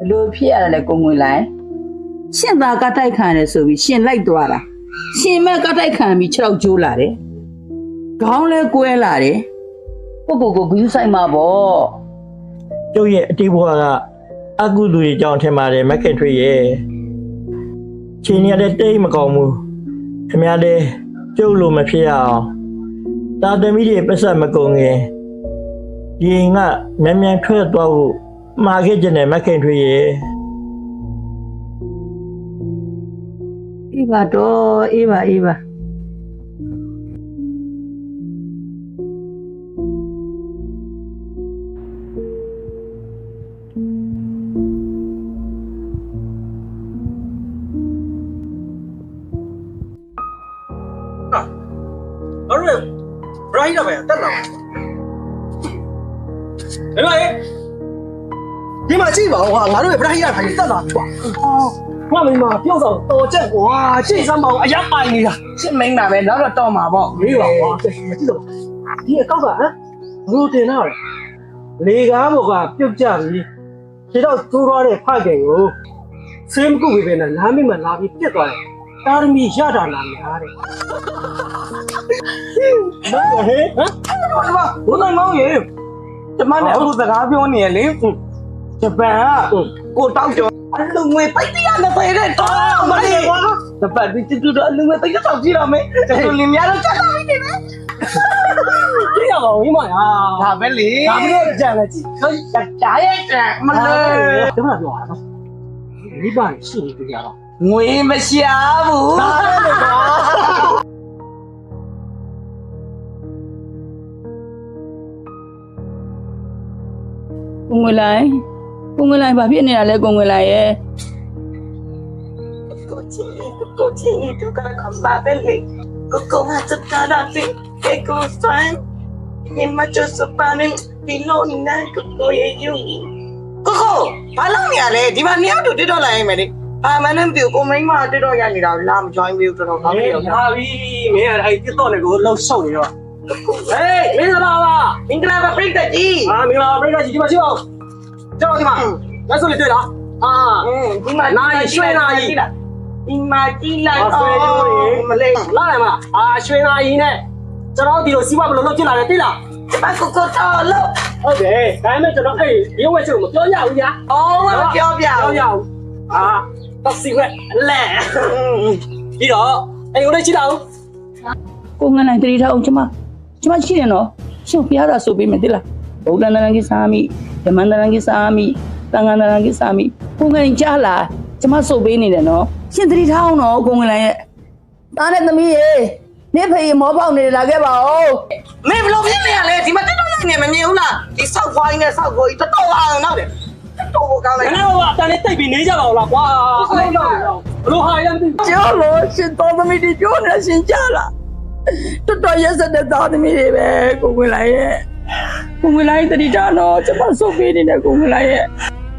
ဘလို့ဖြစ်ရလဲကိုငွေလိုက်ရှင်သာကတိုက်ခံရတယ်ဆိုပြီးရှင်လိုက်သွားတာရှင်မဲ့ကတိုက်ခံပြီး6ကျိုးလာတယ်ခေါင်းလဲကွဲလာတယ်ကိုကိုကိုဂယူးဆိုင်မှာပေါ့ကျုပ်ရဲ့အတိတ်ဘဝကအကုသိုလ်တွေကြောင့်ထင်ပါတယ်မက်ခင်ထွေရဲ့ချိန်ရတဲ့တိတ်မကောင်းဘူးခင်ဗျားတဲ့ကျုပ်လိုမဖြစ်ရအောင်တာသမီတွေပတ်ဆက်မကုန်ခင်ရင်ကမြန်မြန်ထွက်သွားဖို့ မှာခဲ့ကြတယ်မက်ခင်ထွေရဲ့အေးပါတော့အေးပါအေးပါငါတို့ရဲ့ဘရိုင်းတော့ပဲတက်လာတယ်ဒီမှာ ဒီမှာကြည့်ပါဦးဟာငါတို့ရဲ့ဘရိုင်းရထိုင်တက်လာပြီကွာငါမိမပြုတ်ဆောင်တော်ချက်ကွာကြည့်စမ်းပါဦးအရက်ပိုင်နေတာရှင်မိန်းပါပဲနောက်တော့တော့မှာပေါ့မေးပါကွာကြည့်တော့ဒီအကောက်ကဟမ်ဘလို့တင်တော့လေကားဘောကပြုတ်ကြပြီခြေတော့ကျိုးသွားတဲ့ဖခင်ကိုဆေးမကုတ်ပဲနဲ့လမ်းမိမလာပြီးပြက်သွားတယ်တာရမီရတာလာများတဲ့ဟမ်ဟမ်ဘာဘာဘုန်းတော်မောင်ရေကျမနဲ့အခုစကားပြောနေရလေ ဂျပန်ကကိုတောက်ကျော်အလူငွေပိုက်တရားနဲ့ပဲတဲ့တော့မလေးတပတ်ဒီတူတော့အလူငွေပိုက်တော့ကြည့်ရမယ်ကျန်လင်းများတော့ချက်လာပြီနေကြည့်ရပါဦးမညာဒါပဲလေဒါပြီးတော့ကြံမယ်ကြည့်ဟိုကြားရဲ့ကြမလေးဒီမှာပြောရအောင်မိဘရှိနေ ကြတော့ငွေမရှာဘူးဒါလည်းကွာကိုငွေလိုက်ကိုငွေလိုက်ဘာဖြစ်နေတာလဲကိုငွေလိုက်ရဲ့ကိုချင်းကိုချင်းတို့ကကဘာပဲလေကိုကိုဟာစတာရာတိကေကိုဆိုင်ညီမချစပန်ဒီလိုနာကိုကိုရဲ့ယူကိုကိုဘာလို့နေရလဲဒီမှာနှစ်ယောက်တူတက်တော့လာရင်မယ်လေဘာမှန်းမပြောကိုမိန်းမတက်တော့ရနေတာလာမ join ဘူးတော်တော်ကောင်းအေးတယ်ဟာပြီမင်းအဲ့ဒီတော့လည်းကိုလှုပ်ဆောင်နေတော့ဟေးမင်းလာပါမင်္ဂလာပါပြိတ္တကြီးအာမင်္ဂလာပရိသတ်ကြီးဒီမှာရှိအောင် ကျွန်တော်ဒီမှာလက်စွပ်လေးတွေ့လားအာอืมဒီမှာဒီမှာကြည့်လိုက်မလေးလာရမလားအာရွှေနာကြီးနဲ့ကျွန်တော်ဒီလိုစီးပွားဘယ်လိုလုပ်ဖြစ်လာလဲသိလားဒီမှာကိုကိုတော်လို့ဟုတ်တယ်ဒါပေမဲ့ကျွန်တော်အဲ့ရုပ်ဝဲချုပ်မပြောရဘူးညာအော်မပြောပြပြောဘူးရဘူးအာတော့စီဝဲလဲပြီးတော့အဲ့ကိုလေးကြည့်တော့ကိုငွေလိုက်တတိထောင်ကျမကျမရှိတယ်နော်ရှင်ဖျားတာဆိုပေးမယ်တိလား ဗုဒ္ဓနာကိသာမိဓမ္မနာကိသာမိသံဃာနာကိသာမိကိုငွေကြားလာကျမဆိုပေးနေတယ်နော်ရှင်တတိထောင်နော်ကိုငွေလိုက်ရဲ့သားနဲ့သမီးရေနေဖေမောပေါက်နေလာခဲ့ပါဦးမင်းဘလို့ဖြစ်နေရလဲဒီမှာတက်တော့ရိုက်နေမမြင်ဘူးလားဒီဆောက်ခွိုင်းနဲ့ဆောက်ကိုကြီးတော်တော်အောင်နောက်တယ်တော်တော်ကောင်းငါလိုက်တို့ကအတန်းလေးတိတ်ပြီးနေကြပါဦးလားကွာအဲ့တော့ဘလို့ဟာရမ်းပြီကျော်လို့ရှင်တော်သမီးတွေပြောနေရှင်ကြားလာတော်တော်ရက်စက်တဲ့သားသမီးတွေပဲကိုငွေလိုက်ရဲ့ ကိုငွေလိုက်တတိထောင်နော်ကျမဆိုပေးနေတယ်ကိုငွေလိုက်ရဲ့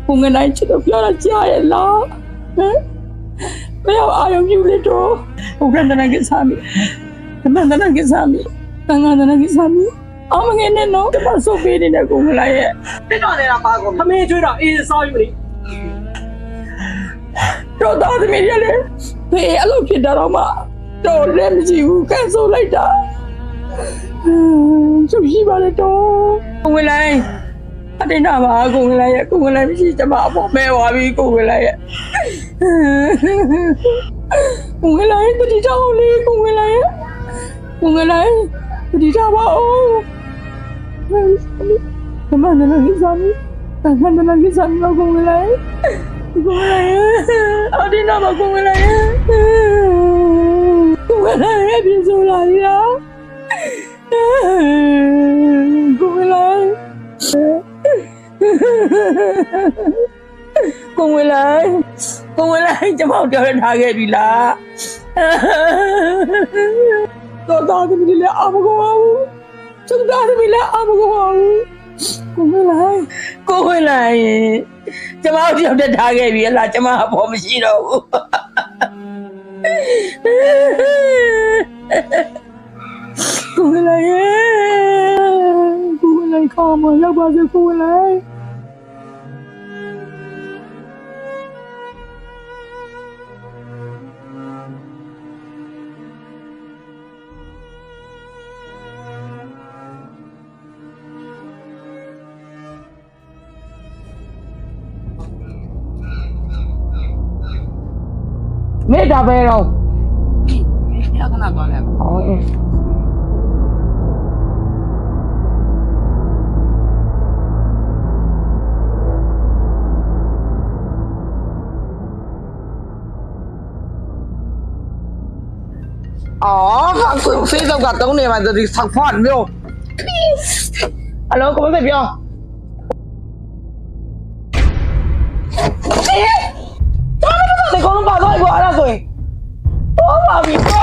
ကိုငွေလိုက်ချစ်တော့ပြောတာကြားရဲ့လားဟမ်ဘယ်အာရုံပြုလေတော့ဘုရားတနာကိစားမီဓမ္မတနာကိစားမီသံဃာတနာကိစားမီအမငယ်နဲ့တော့တမဆုပ်ပေးနေတဲ့ကိုမလာရဲ့တက်တော့နေတာပါကိုခမင်းကျွေးတော့အေးစားယူလေတော့သားသမီးရလေဖေးအလုပ်ဖြစ်တာတော့မှတော့လည်းမရှိဘူးကန်ဆိုလိုက်တာ ချုပ်ရှိပါလေတော့ကိုဝင်လိုက်အတင်းနာပါကိုဝင်လိုက်ရဲ့ကိုဝင်လိုက်မရှိကျမအပေါ်မဲသွားပြီကိုဝင်လိုက်ရဲ့ကိုဝင်လိုက်တတိတောင်းလေးကိုဝင်လိုက်ရဲ့ကိုဝင်လိုက်တတိတောင်းပါဦး Mamma non mi sa mi. Mamma non mi sa mi ma come lei. Come lei. Adi no ma come lei. Come lei è più sola io. Come Come lei. Come lei ကျမပြောရထားခဲ့ပြီလားတော့တော်သမီးလည်းအမကောင်းဘူးကျုပ်သားသမီးလည်းအမကောင်းဘူးကိုဝင်လိုက်ကိုဝင်လိုက်ကျမတို့ပြောက်တက်ထားခဲ့ပြီလားကျမအဖို့မရှိတော့ဘူး mãe, eu gosto de fulano. Me dá, verão. Me pega na. Né? Olha. အေးအော်ဟာကိုဖေးတော့ကတုံးနေမှာဒီဆောက်ဖွားမျိုးဟယ်လိုကိုမဖေပြောအေးတော်တော်တော်ကောင်းပါတော့ကွာအဲ့